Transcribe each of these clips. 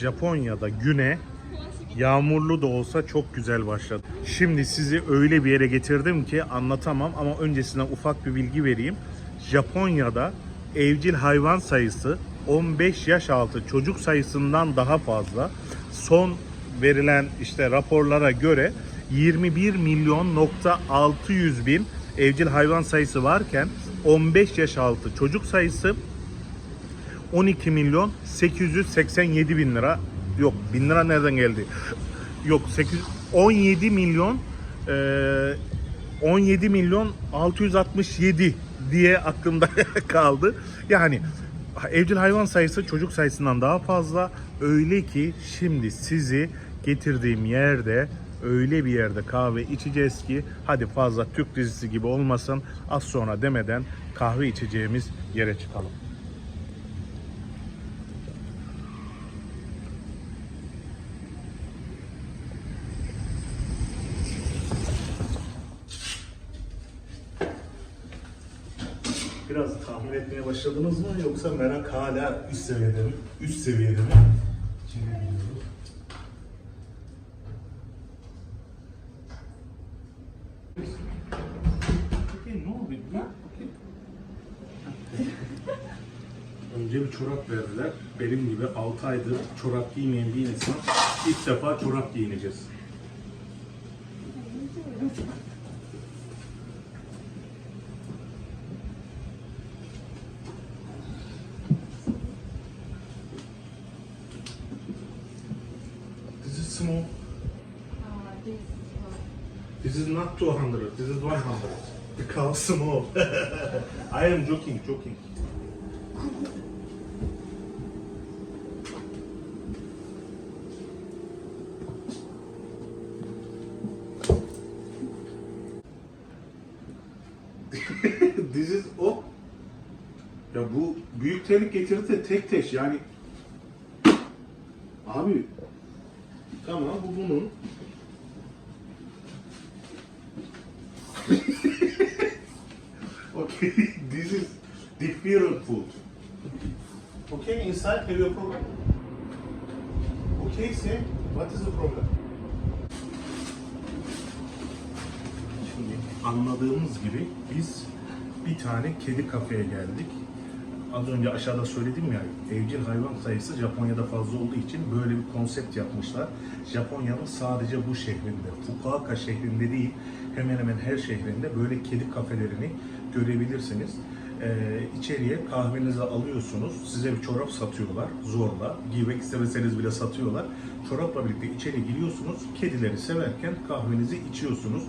Japonya'da güne yağmurlu da olsa çok güzel başladı. Şimdi sizi öyle bir yere getirdim ki anlatamam ama öncesinden ufak bir bilgi vereyim. Japonya'da evcil hayvan sayısı 15 yaş altı çocuk sayısından daha fazla. Son verilen işte raporlara göre 21 milyon nokta 600 bin evcil hayvan sayısı varken 15 yaş altı çocuk sayısı 12 milyon 887 bin lira. Yok bin lira nereden geldi? Yok 8 17 milyon eee, 17 milyon 667 diye aklımda kaldı. Yani evcil hayvan sayısı çocuk sayısından daha fazla. Öyle ki şimdi sizi getirdiğim yerde öyle bir yerde kahve içeceğiz ki hadi fazla Türk dizisi gibi olmasın az sonra demeden kahve içeceğimiz yere çıkalım. Başladınız mı yoksa merak hala üst seviyede mi? Üst seviyede mi? Şimdi biliyorum. Önce bir çorap verdiler. Benim gibi 6 aydır çorap giymeyen bir insan ilk defa çorap giyineceğiz. This is small. Uh, this, uh, This is not 200. This is 100. Because small. I am joking, joking. This is o. Ya bu büyük terlik getirdi tek tek yani. Abi tamam bu bunun. Okay, this is different food. Okay, inside have you a problem? Okay, say, what is the problem? Şimdi anladığımız gibi biz bir tane kedi kafeye geldik. Az önce aşağıda söyledim ya, evcil hayvan sayısı Japonya'da fazla olduğu için böyle bir konsept yapmışlar. Japonya'nın sadece bu şehrinde, Fukuoka şehrinde değil, hemen hemen her şehrinde böyle kedi kafelerini görebilirsiniz. Ee, içeriye kahvenizi alıyorsunuz, size bir çorap satıyorlar zorla, giymek istemeseniz bile satıyorlar. Çorapla birlikte içeri giriyorsunuz, kedileri severken kahvenizi içiyorsunuz.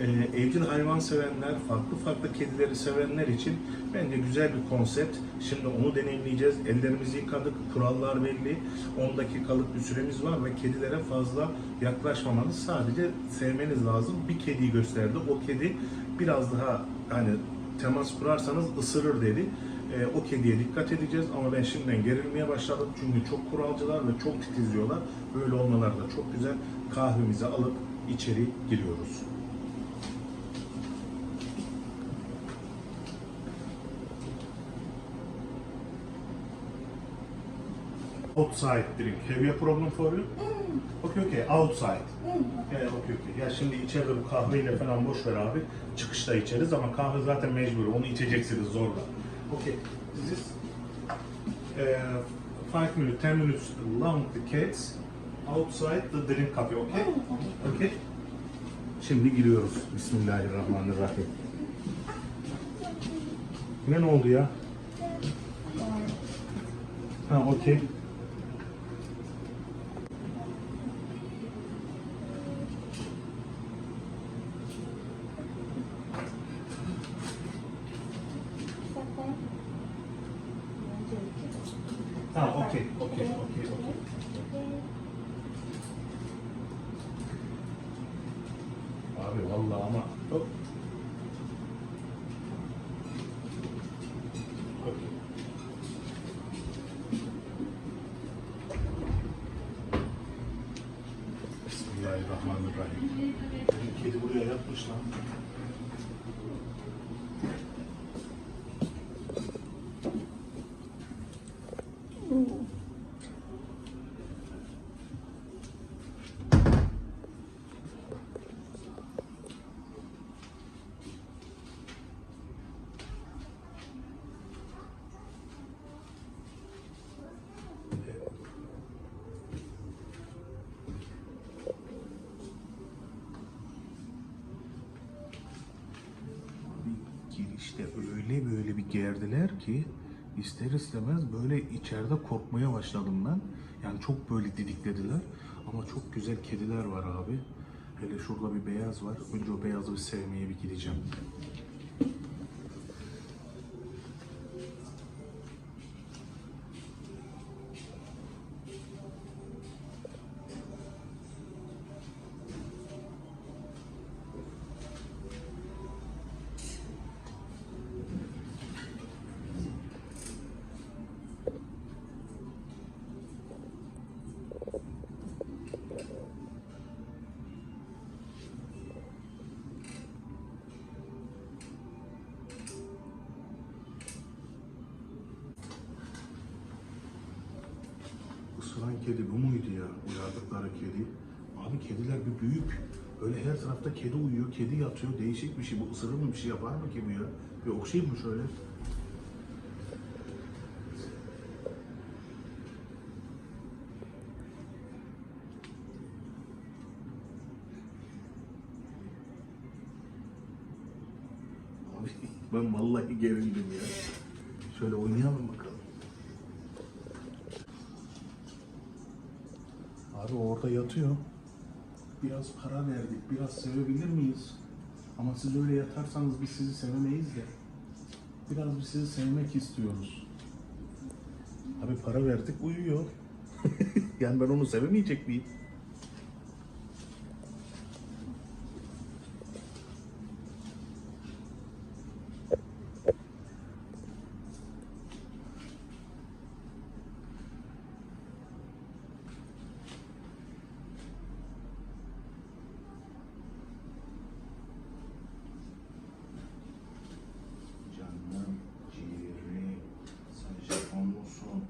Ee, evcil hayvan sevenler, farklı farklı kedileri sevenler için bence güzel bir konsept. Şimdi onu deneyimleyeceğiz. Ellerimizi yıkadık, kurallar belli. 10 dakikalık bir süremiz var ve kedilere fazla yaklaşmamanız sadece sevmeniz lazım. Bir kediyi gösterdi. O kedi biraz daha hani temas kurarsanız ısırır dedi. Ee, o kediye dikkat edeceğiz ama ben şimdiden gerilmeye başladım çünkü çok kuralcılar ve çok titizliyorlar. Böyle olmaları da çok güzel. Kahvemizi alıp içeri giriyoruz. Outside drink. Have you a problem for you? Okay okay outside. Yeah, okay okay. Ya şimdi içeride bu kahveyle falan boş ver abi. Çıkışta içeriz ama kahve zaten mecbur. Onu içeceksiniz zorla. Okay. This is uh, five minutes, ten minutes long the cats outside the drink coffee. Okay? Okay. Şimdi giriyoruz. Bismillahirrahmanirrahim. Ne oldu ya? Ha okey. Ha okey, okey, okey, okey. Abi vallahi ama hop. Okey. Bismillahirrahmanirrahim. Benim kedi buraya yatmış lan. Öyle böyle bir gerdiler ki ister istemez böyle içeride korkmaya başladım ben. Yani çok böyle didiklediler. Ama çok güzel kediler var abi. Hele şurada bir beyaz var. Önce o beyazı bir sevmeye bir gideceğim. Isıran kedi bu muydu ya? Uyardıkları kedi. Abi kediler bir büyük. Öyle her tarafta kedi uyuyor, kedi yatıyor. Değişik bir şey. Bu ısırır mı bir şey yapar mı ki bu ya? Bir okşayayım mı şöyle? Abi ben vallahi gerildim ya. Şöyle oynayalım bakalım. Abi orada yatıyor. Biraz para verdik, biraz sevebilir miyiz? Ama siz öyle yatarsanız biz sizi sevemeyiz de. Biraz biz sizi sevmek istiyoruz. Abi para verdik uyuyor. yani ben onu sevemeyecek miyim? Canım, ciğerim, sen Japon musun?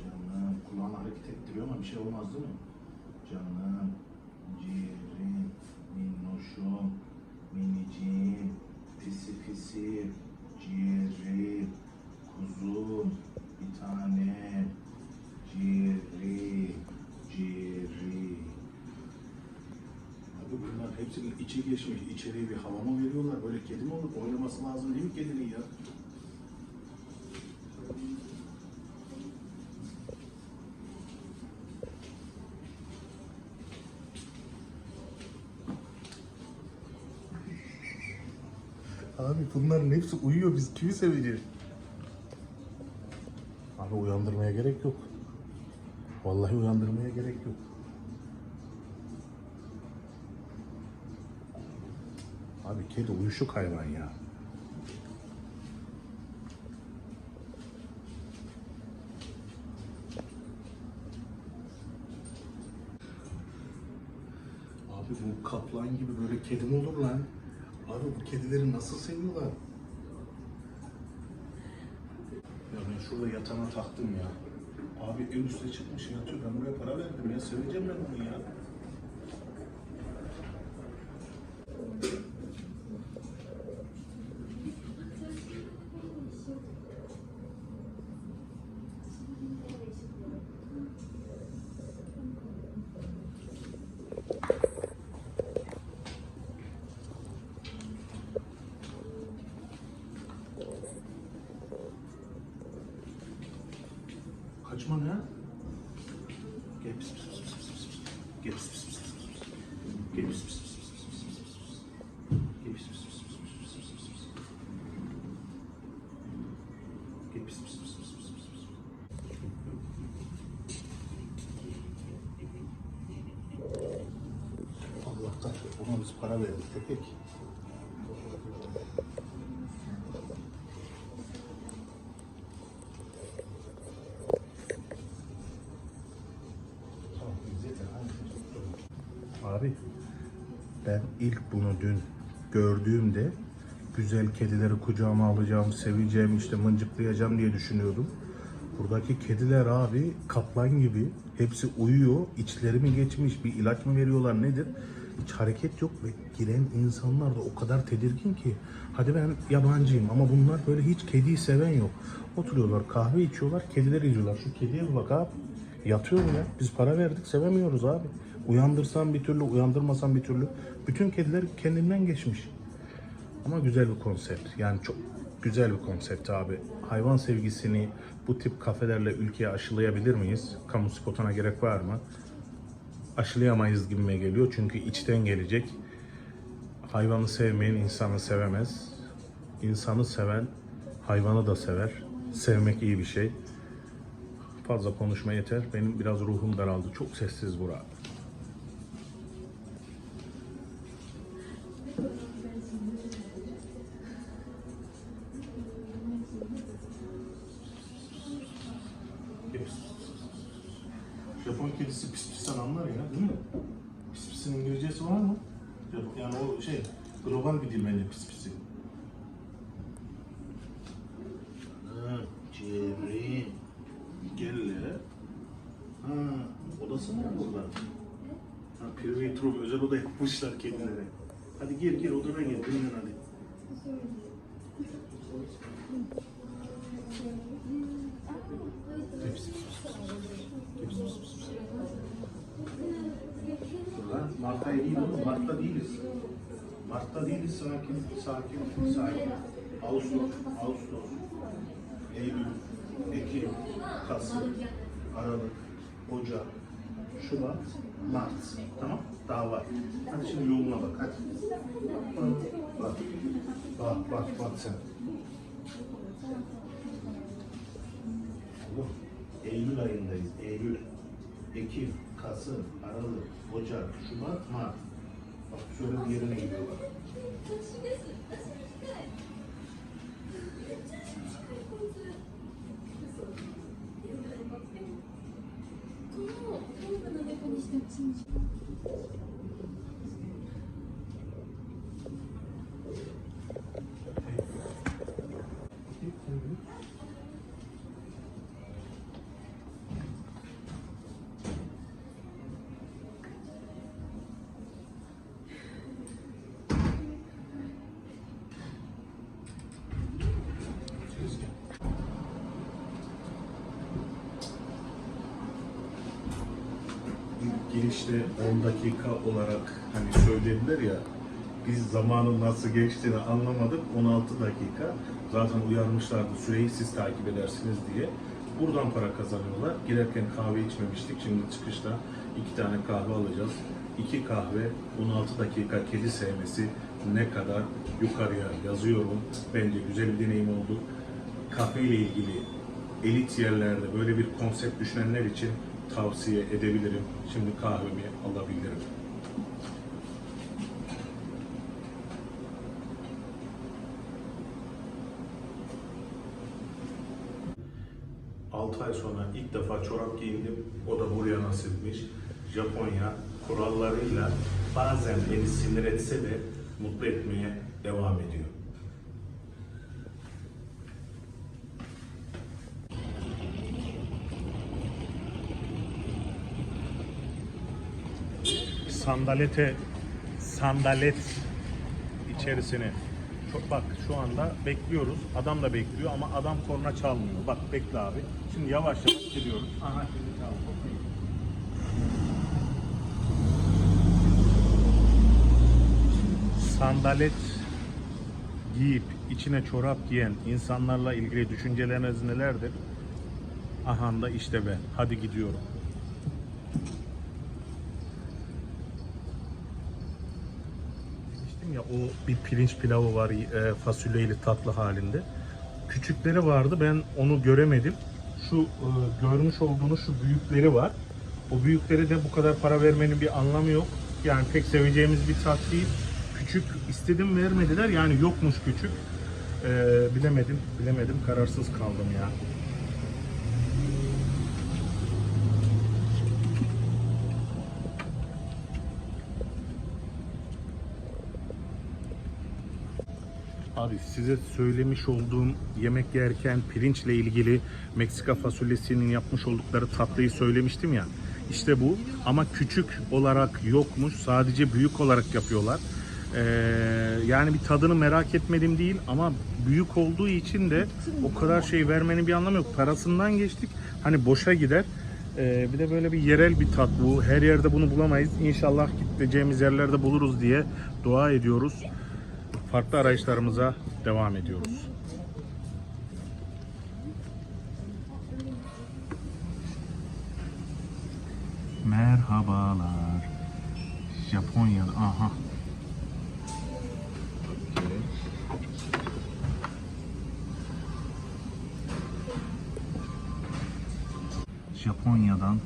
Canım, kulağını hareket ettiriyor ama bir şey olmaz değil mi? Canım, ciğerim, minnoşum, minicim, pisi, ciğerim, kuzum, bir tane, ciğeri, ciğeri. Abi bunlar hepsinin içi geçmiş. İçeriye bir hava mı veriyorlar? Böyle kedi mi olur? Oynaması lazım değil mi kedinin ya? Abi bunların hepsi uyuyor. Biz kimi seveceğiz? Abi uyandırmaya gerek yok. Vallahi uyandırmaya gerek yok. Abi kedi uyuşuk hayvan ya. Abi bu kaplan gibi böyle kedi mi olur lan? Bu kedileri nasıl seviyorlar? Ya ben şurada yatağına taktım ya. Abi en üstte çıkmış yatıyor. Ben buraya para verdim ya. Seveceğim ben bunu ya. düşman ha. Gel pis pis pis pis pis pis. Gel pis pis pis pis pis. Gel pis pis pis pis pis pis. Gel pis pis pis pis pis pis pis. Gel pis pis pis pis pis pis. Allah kahretsin. Buna biz para verdik. Peki. Abi ben ilk bunu dün gördüğümde güzel kedileri kucağıma alacağım, seveceğim, işte mıncıklayacağım diye düşünüyordum. Buradaki kediler abi kaplan gibi hepsi uyuyor. İçleri mi geçmiş, bir ilaç mı veriyorlar nedir? Hiç hareket yok ve giren insanlar da o kadar tedirgin ki. Hadi ben yabancıyım ama bunlar böyle hiç kediyi seven yok. Oturuyorlar kahve içiyorlar, kediler izliyorlar. Şu kediye bir bak abi. Yatıyor ya? Biz para verdik sevemiyoruz abi. Uyandırsan bir türlü, uyandırmasan bir türlü. Bütün kediler kendinden geçmiş. Ama güzel bir konsept. Yani çok güzel bir konsept abi. Hayvan sevgisini bu tip kafelerle ülkeye aşılayabilir miyiz? Kamu spotuna gerek var mı? Aşılayamayız gibime geliyor çünkü içten gelecek. Hayvanı sevmeyen insanı sevemez. İnsanı seven hayvanı da sever. Sevmek iyi bir şey. Fazla konuşma yeter. Benim biraz ruhum daraldı. Çok sessiz bura. Yani o şey global bir dil bence pis pisi. Ha, Jerry. Gel le. Ha, odası mı burada? Ha, Pirvi Truv özel oda yapmışlar kedilere. Hadi gir gir odana gir dinlen hadi. Hepsi pis pis pis. Hepsi Lan Mart'ta değil oğlum, Mart'ta değiliz. Mart'ta değiliz, sakin, sakin, sakin. Ağustos, Ağustos, Eylül, Ekim, Kasım, Aralık, Ocak, Şubat, Mart. Tamam? Daha var. Hadi şimdi yoluna bak, hadi. Bak, bak, bak, bak sen. Eylül ayındayız, Eylül. Ekim, Kasım, Aralık, Ocak, Şubat, Mart. Bak şöyle bir yerine gidiyor girişte 10 dakika olarak hani söylediler ya biz zamanın nasıl geçtiğini anlamadık 16 dakika. Zaten uyarmışlardı süreyi siz takip edersiniz diye. Buradan para kazanıyorlar. Girerken kahve içmemiştik. Şimdi çıkışta iki tane kahve alacağız. İki kahve 16 dakika kedi sevmesi ne kadar yukarıya yazıyorum. Bence güzel bir deneyim oldu. Kafe ile ilgili elit yerlerde böyle bir konsept düşünenler için tavsiye edebilirim. Şimdi kahvemi alabilirim. Ay sonra ilk defa çorap giyindim. O da buraya nasipmiş. Japonya kurallarıyla bazen beni sinir etse de mutlu etmeye devam ediyor. Sandalete sandalet içerisine çok bak şu anda bekliyoruz. Adam da bekliyor ama adam korna çalmıyor. Bak bekle abi. Şimdi yavaş yavaş gidiyoruz. Aha şimdi çaldı. Sandalet giyip içine çorap giyen insanlarla ilgili düşünceleriniz nelerdir? Aha da işte be. Hadi gidiyorum. Demiştim ya o bir pirinç pilavı var e, fasulyeli tatlı halinde. Küçükleri vardı ben onu göremedim. Şu e, görmüş olduğunuz şu büyükleri var. O büyükleri de bu kadar para vermenin bir anlamı yok. Yani pek seveceğimiz bir tat değil. Küçük istedim vermediler yani yokmuş küçük. E, bilemedim bilemedim kararsız kaldım ya. Abi size söylemiş olduğum yemek yerken pirinçle ilgili Meksika fasulyesinin yapmış oldukları tatlıyı söylemiştim ya. İşte bu ama küçük olarak yokmuş sadece büyük olarak yapıyorlar. Ee, yani bir tadını merak etmedim değil ama büyük olduğu için de o kadar şey vermenin bir anlamı yok. Parasından geçtik hani boşa gider. Ee, bir de böyle bir yerel bir tat bu. Her yerde bunu bulamayız. İnşallah gideceğimiz yerlerde buluruz diye dua ediyoruz farklı arayışlarımıza devam ediyoruz. Merhabalar. Japonya'da aha. Japonya'dan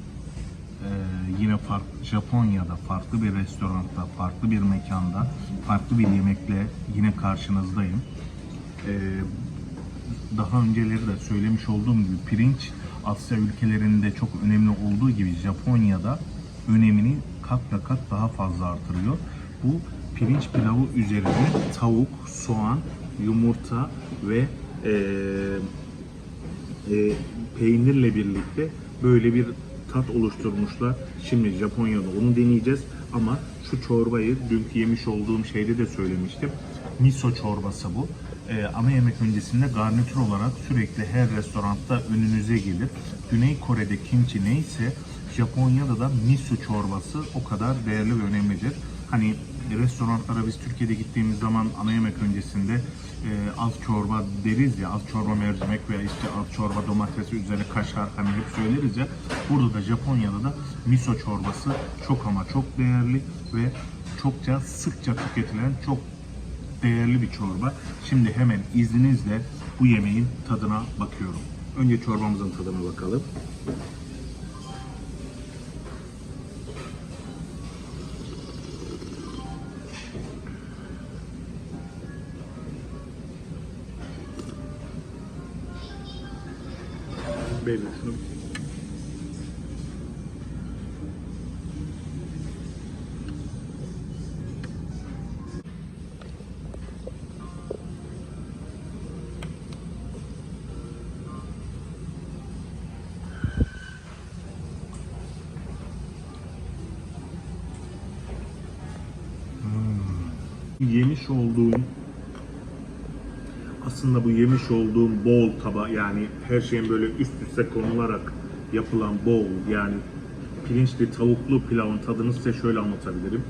yine farklı Japonya'da farklı bir restoranda, farklı bir mekanda, farklı bir yemekle yine karşınızdayım. Eee, daha önceleri de söylemiş olduğum gibi pirinç Asya ülkelerinde çok önemli olduğu gibi Japonya'da önemini kat ve kat daha fazla artırıyor. Bu pirinç pilavı üzerine tavuk, soğan, yumurta ve eee e, peynirle birlikte böyle bir tat oluşturmuşlar. Şimdi Japonya'da onu deneyeceğiz ama şu çorbayı dünkü yemiş olduğum şeyde de söylemiştim. Miso çorbası bu. E, ana yemek öncesinde garnitür olarak sürekli her restoranda önünüze gelir. Güney Kore'de kimchi neyse Japonya'da da miso çorbası o kadar değerli ve önemlidir. Hani restoranlara biz Türkiye'de gittiğimiz zaman ana yemek öncesinde e, az çorba deriz ya, az çorba mercimek veya işte az çorba domatesi üzerine kaşar hani hep söyleriz ya. Burada da Japonya'da da miso çorbası çok ama çok değerli ve çokça sıkça tüketilen çok değerli bir çorba. Şimdi hemen izninizle bu yemeğin tadına bakıyorum. Önce çorbamızın tadına bakalım. Belli şunu. yemiş olduğum aslında bu yemiş olduğum bol taba yani her şeyin böyle üst üste konularak yapılan bol yani pirinçli tavuklu pilavın tadını size şöyle anlatabilirim.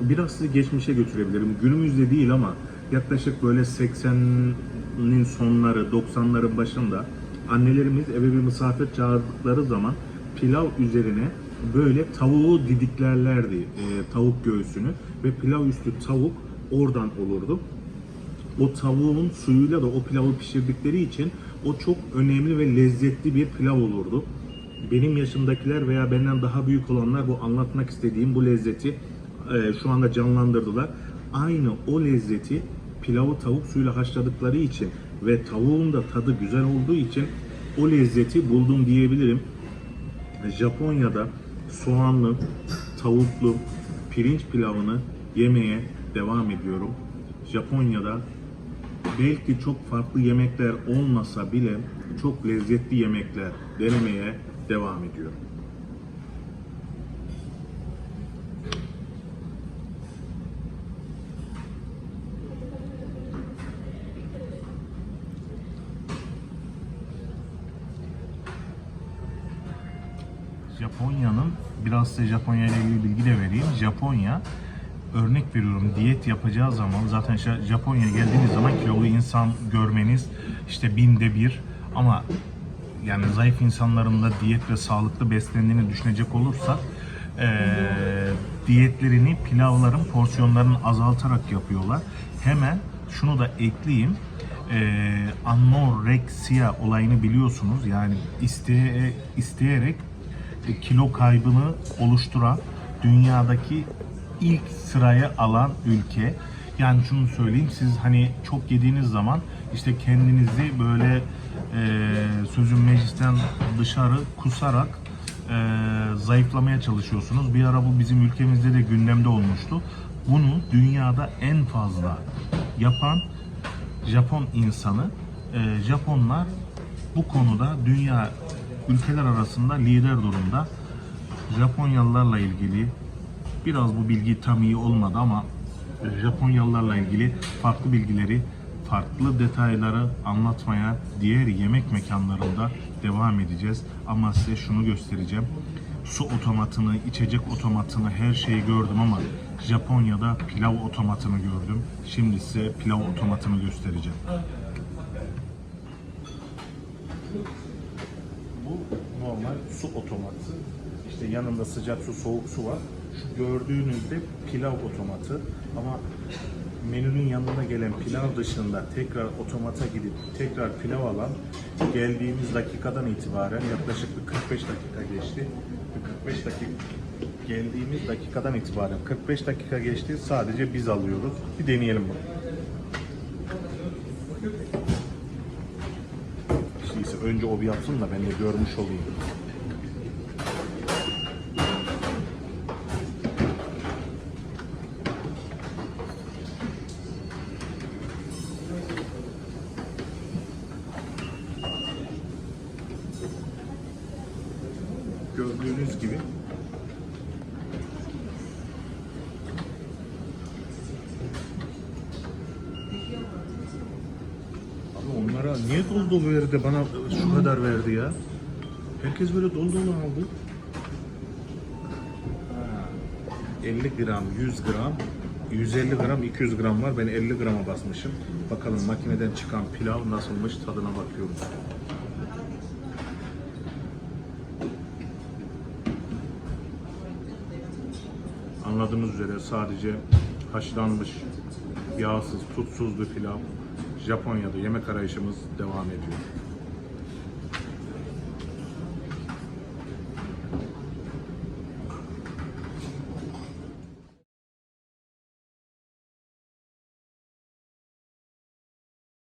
Biraz sizi geçmişe götürebilirim. Günümüzde değil ama yaklaşık böyle 80'nin sonları, 90'ların başında annelerimiz eve bir misafir çağırdıkları zaman pilav üzerine böyle tavuğu didiklerlerdi, e, tavuk göğsünü ve pilav üstü tavuk oradan olurdu o tavuğun suyuyla da o pilavı pişirdikleri için o çok önemli ve lezzetli bir pilav olurdu. Benim yaşımdakiler veya benden daha büyük olanlar bu anlatmak istediğim bu lezzeti e, şu anda canlandırdılar. Aynı o lezzeti pilavı tavuk suyuyla haşladıkları için ve tavuğun da tadı güzel olduğu için o lezzeti buldum diyebilirim. Japonya'da soğanlı, tavuklu pirinç pilavını yemeye devam ediyorum. Japonya'da belki çok farklı yemekler olmasa bile çok lezzetli yemekler denemeye devam ediyorum. Japonya'nın biraz size Japonya ile ilgili bilgi de vereyim. Japonya örnek veriyorum diyet yapacağı zaman zaten Japonya'ya geldiğiniz zaman kilolu insan görmeniz işte binde bir ama yani zayıf insanların da diyet ve sağlıklı beslendiğini düşünecek olursak eee, diyetlerini pilavların porsiyonlarını azaltarak yapıyorlar. Hemen şunu da ekleyeyim. Eee anoreksiya olayını biliyorsunuz. Yani isteye, isteyerek e, kilo kaybını oluşturan dünyadaki ilk sıraya alan ülke. Yani şunu söyleyeyim siz hani çok yediğiniz zaman işte kendinizi böyle e, sözün meclisten dışarı kusarak e, zayıflamaya çalışıyorsunuz. Bir ara bu bizim ülkemizde de gündemde olmuştu. Bunu dünyada en fazla yapan Japon insanı. E, Japonlar bu konuda dünya ülkeler arasında lider durumda. Japonyalılarla ilgili biraz bu bilgi tam iyi olmadı ama Japonyalılarla ilgili farklı bilgileri, farklı detayları anlatmaya diğer yemek mekanlarında devam edeceğiz. Ama size şunu göstereceğim. Su otomatını, içecek otomatını her şeyi gördüm ama Japonya'da pilav otomatını gördüm. Şimdi size pilav otomatını göstereceğim. Bu normal su otomatı. İşte yanında sıcak su, soğuk su var. Şu gördüğünüzde pilav otomatı ama menünün yanına gelen pilav dışında tekrar otomata gidip tekrar pilav alan geldiğimiz dakikadan itibaren yaklaşık bir 45 dakika geçti. Bir 45 dakika geldiğimiz dakikadan itibaren 45 dakika geçti. Sadece biz alıyoruz. Bir deneyelim bunu. İşte önce o bir yapsın da ben de görmüş olayım. Gördüğünüz gibi Abi onlara niye dolu dolu verdi bana şu kadar verdi ya? Herkes böyle dolu dolu aldı. Ha, 50 gram, 100 gram, 150 gram, 200 gram var. Ben 50 grama basmışım. Bakalım makineden çıkan pilav nasılmış tadına bakıyorum. Anladığımız üzere sadece haşlanmış, yağsız, tutsuz bir pilav. Japonya'da yemek arayışımız devam ediyor.